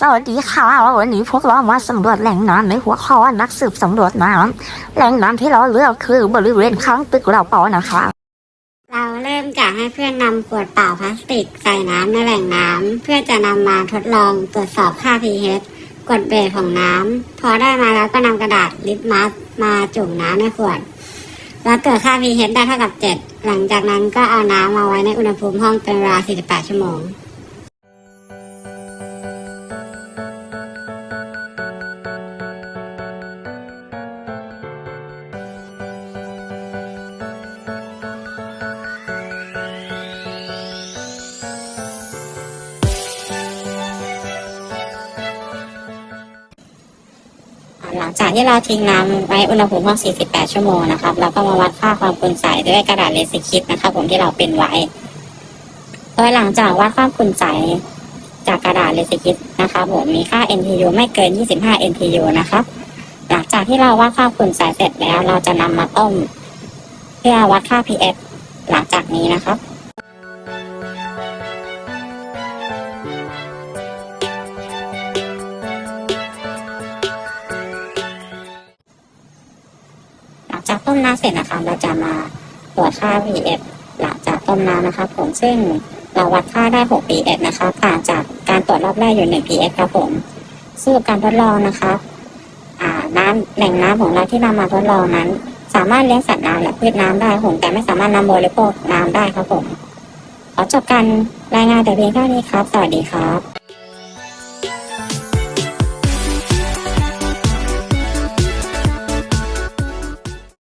สวัสดีค่ะ วันนี้พวกเรามาสำรวจแหล่งน้ำในหัวข้อนักสืบสำรวจน้ำแหล่งน้ำที่เราเลือกคือบริเวณข้างตึกเราเปานะคะ เราเริ่มจากให้เพื่อนนำขวดเปล่าพลาสติกใส่น้ำในแหล่งน้ำเพื่อจะนำมาทดลองตรวจสอบค่า pH กรดเบสของน้ำพอได้มาแล้วก็นำกระดาษลิตมัสมาจุ่มน้ำในขวดแล้วเกิดค่า pH ได้เท่ากับ 7 หลังจากนั้นก็เอาน้ำมาไว้ในอุณหภูมิห้องเป็นเวลา 48 ชั่วโมง หลังจากที่เราทิ้งน้ำไว้อุณหภูมิห้อง 48 ชั่วโมงนะครับ เราก็มาวัดค่าความขุ่นใสด้วยกระดาษเลสิคิดนะครับผมที่เราเป็นไว้ โดยหลังจากวัดความขุ่นใสจากกระดาษเลสิคิดนะครับผมมีค่า NTU ไม่เกิน 25 NTU นะครับ หลังจากที่เราวัดค่าขุ่นใสเสร็จแล้ว เราจะนำมาต้ม เพื่อวัดค่า pH หลังจากนี้นะครับ จากต้มน้ำเสร็จนะคะเราจะมาตรวจค่า pH หลังจากต้มน้ำนะคะผมซึ่งเราวัดค่าได้ 6 pH นะคะต่างจากการตรวจรอบแรกอยู่ 1 pH ครับผมสรุปการทดลองนะคะน้ำแหล่งน้ำของเราที่นำมาทดลองนั้น สามารถเลี้ยงสัตว์น้ำและพืชน้ำได้ผมแต่ไม่สามารถนำบริโภคน้ำได้ครับผมขอจบการรายงานแต่เพียงเท่านี้ครับ สวัสดีครับ